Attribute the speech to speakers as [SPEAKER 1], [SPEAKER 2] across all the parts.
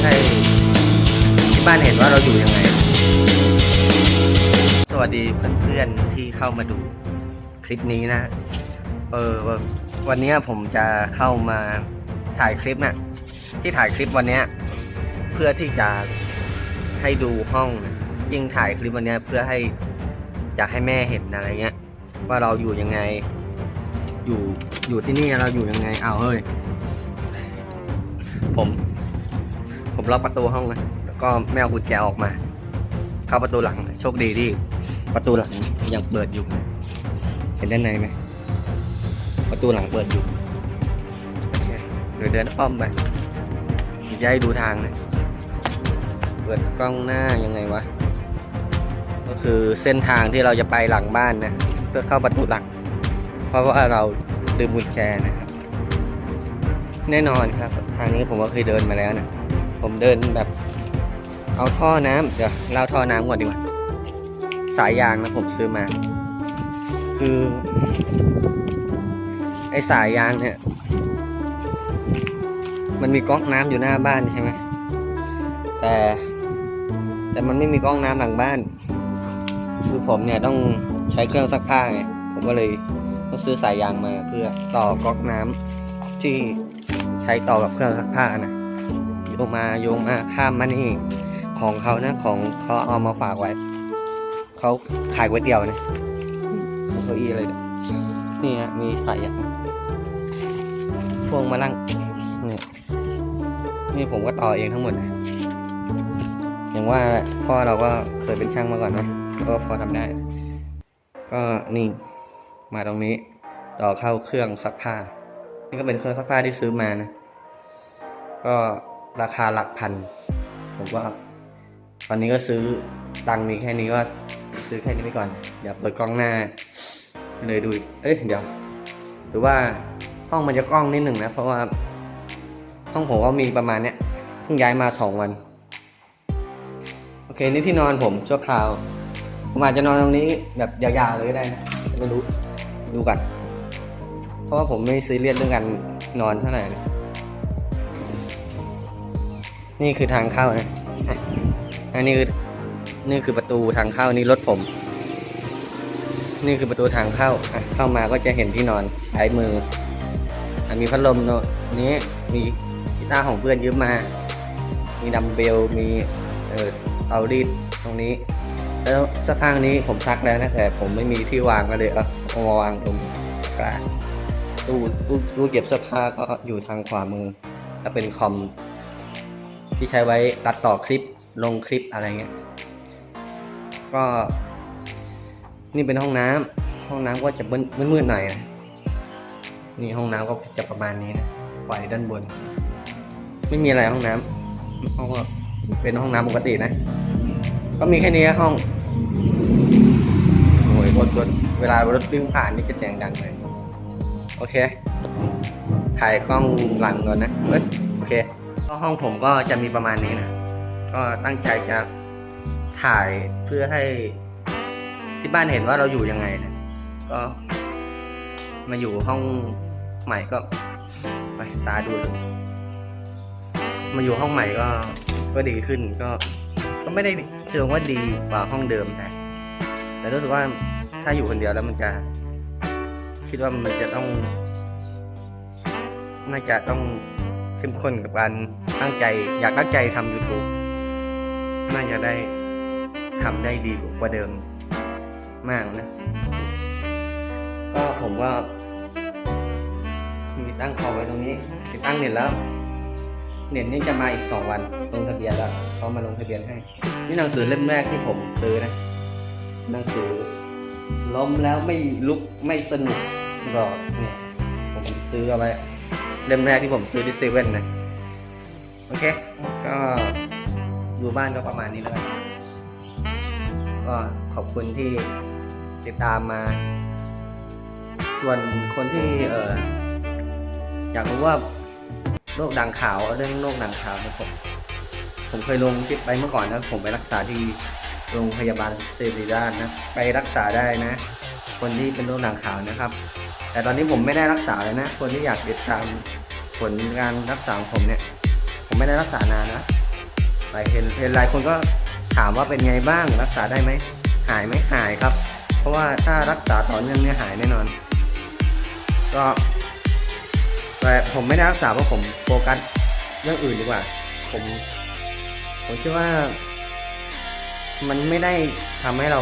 [SPEAKER 1] อให้ที่บ้านเห็นว่าเราอยู่ยังไง สวัสดีเพื่อนๆที่เข้ามาดูคลิปนี้นะ เออวันนี้ผมจะเข้ามาถ่ายคลิปน่ะที่ถ่ายคลิปวันนี้เพื่อที่จะให้ดูห้องนะจริงถ่ายคลิปวันนี้เพื่อให้จะให้แม่เห็นอะไรเงี้ย ว่าเราอยู่ยังไง อยู่อยู่ที่นี่เราอยู่ยังไงเอาเฮ้ย ผม ผมล็อกประตูห้องนะแล้วก็แมวกุญแจออกมา เข้าประตูหลัง โชคดีที่ประตูหลังยังเปิดอยู่ เห็นด้านในไหม ประตูหลังเปิดอยู่โอเดี๋ยวเดินอ้อมไปจะให้ดูทางนะเปิดกล้องหน้ายังไงวะ ก็คือเส้นทางที่เราจะไปหลังบ้านนะ เพื่อเข้าประตูหลัง เพราะว่าเราลืมกุญแจนะครับ แน่นอนครับ ทางนี้ผมก็เคยเดินมาแล้วนะ ผมเดินแบบ เอาท่อน้ำเดี๋ยวเล่าท่อน้ำก่อนดีกว่า สายยางนะผมซื้อมา คือ ไอสายยางเนี่ย มันมีก๊อกน้ำอยู่หน้าบ้านใช่ไหมแต่ แต่มันไม่มีก๊อกน้ำหลังบ้าน คือผมเนี่ยต้องใช้เครื่องซักผ้าไงผมก็เลยต้องซื้อสายยางมาเพื่อต่อก๊อกน้ำที่ใช้ต่อกับเครื่องซักผ้านะ โยมาโยงมาข้ามมานี่ของเขานะของเขาเอามาฝากไว้ เขาขายก๋วยเตี๋ยวนะเก้าอี้อะไรเนี่ยนี่ฮะมีใสายยางพวงมาลั่งนี่นี่ผมก็ต่อเองทั้งหมดนะอย่างว่าพ่อเราก็เคยเป็นช่างมาก่อนนะก็พอทำได้ ก็นี่ มาตรงนี้ ต่อเข้าเครื่องซักผ้า นี่ก็เป็นเครื่องซักผ้าที่ซื้อมานะ ก็ ราคาหลักพัน ผมว่า ตอนนี้ก็ซื้อตังมีแค่นี้ก็ซื้อแค่นี้ไปก่อนเดี๋ยวเปิดกล้องหน้า เลยดูเอ้ยเดี๋ยว หรือว่าห้องมันจะกล้องนิดหนึ่งนะ เพราะว่า ห้องผมก็มีประมาณเนี้ยเพิ่งย้ายมาสองวัน โอเค นี่ที่นอนผมชั่วคราว ผมอาจจะนอนตรงนี้แบบยาวๆเลยก็ได้นะไม่รู้ดูกันเพราะว่าผมไม่ซีเรียสเรื่องการนอนเท่าไหร่ นี่คือทางเข้านะอันนี้คือนี่คือประตูทางเข้านี่รถผม นี่คือประตูทางเข้าอะเข้ามาก็จะเห็นที่นอนใช้มืออะมีพัดลมโนนี้มีกีตาร์ของเพื่อนยืมมา มีดัมเบลมีเอ่อเตารีดตรงนี้ แล้วเสื้อผ้านี้ผมซักแล้วนะแต่ผมไม่มีที่วางก็เลยเอาเอามาวางตรงกลางตู้ตู้ตู้เก็บเสื้อผ้าก็อยู่ทางขวามือแล้วเป็นคอม ที่ใช้ไว้ตัดต่อคลิปลงคลิปอะไรเงี้ย ก็ นี่เป็นห้องน้ำห้องน้ำก็จะมืดมืดๆหน่อยนะนี่ห้องน้ำก็จะประมาณนี้นะไฟด้านบน ไม่มีอะไรห้องน้ำห้องก็เป็นห้องน้ำปกตินะ ก็มีแค่นี้ห้องโอ้ยรถรถเวลารถวิ่งผ่านนี่จะเสียงดังเลยโอเค ถ่ายกล้องหลังก่อนนะ โอเค ก็ห้องผมก็จะมีประมาณนี้นะ ก็ตั้งใจจะถ่ายเพื่อให้ที่บ้านเห็นว่าเราอยู่ยังไงนะก็ มาอยู่ห้องใหม่ก็ไปตาดูดูมาอยู่ห้องใหม่ก็ก็ดีขึ้นก็ ก็ไม่ได้เชิงว่าดีกว่าห้องเดิมแต่แต่รู้สึกว่าถ้าอยู่คนเดียวแล้วมันจะ คิดว่ามันจะต้อง น่าจะต้อง เข้มข้นกับการตั้งใจ อยากตั้งใจทำ YouTube น่าจะได้ทำได้ดีกว่าเดิมมากนะ ก็ผมก็มีตั้งคอไว้ตรงนี้ติดตั้งเน็ตแล้ว เน็ตนี่จะมาอีกสองวันลงทะเบียนแล้วเขามาลงทะเบียนให้ นี่หนังสือเล่มแรกที่ผมซื้อนะ หนังสือล้มแล้วไม่ลุกไม่สนุกหรอกเนี่ยผมซื้อเอาไว้ เล่มแรกที่ผมซื้อที่เซเว่นนะโอเค ก็ดูบ้านก็ประมาณนี้แล้วกันก็ขอบคุณที่ติดตามมา ส่วนคนที่เอออยากรู้ว่าโรคดังขาวเรื่องโรคดังขาวนะผมผมเคยลงคลิปไปเมื่อก่อนนะ ผมไปรักษาที่โรงพยาบาลเซริราชนะ ไปรักษาได้นะ คนที่เป็นโรคดังขาวนะครับ แต่ตอนนี้ผมไม่ได้รักษาเลยนะ คนที่อยากติดตามผลการรักษาของผมเนี่ย ผมไม่ได้รักษานานนะหลายเห็นเห็นหลายคนก็ถามว่าเป็นไงบ้างรักษาได้ไหมหายไหมหายครับ เพราะว่าถ้ารักษาต่อเนื่องเนี่ยหายแน่นอน ก็แต่ผมไม่ได้รักษาเพราะผมโฟกัสเรื่องอื่นดีกว่า ผมผมคิดว่า มันไม่ได้ทำให้เรา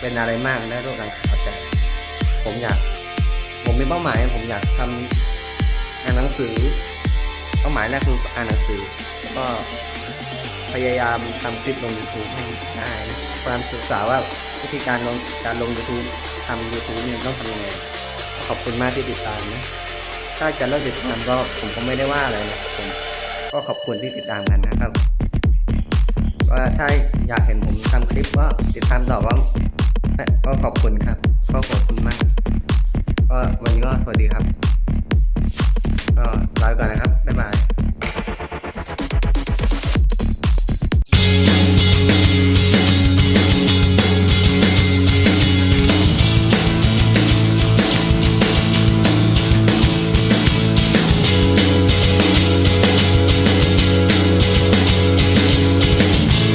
[SPEAKER 1] เป็นอะไรมากได้โรคดังกล่าวแต่ผมอยาก มมีเป้าหมายผมอยากทำอ่านหนังสือ เป้าหมายแรกคืออ่านหนังสือแล้วก็พยายามทำคลิปลง YouTube ให้ได้นะพยามศึกษาว่าวิธีการลงการลง YouTube ทำ YouTube เนี่ยต้องทำยังไงขอบคุณมากที่ติดตามนะถ้าจะเลิกติดตามก็ผมก็ไม่ได้ว่าอะไรนะผมก็ขอบคุณที่ติดตามกันนะครับว่าถ้าอยากเห็นผมทำคลิปก็ติดตามต่อว่าก็ขอบคุณครับ ก็ขอบคุณมาก สวัสดีครับก็ลาไปก่อนนะครับ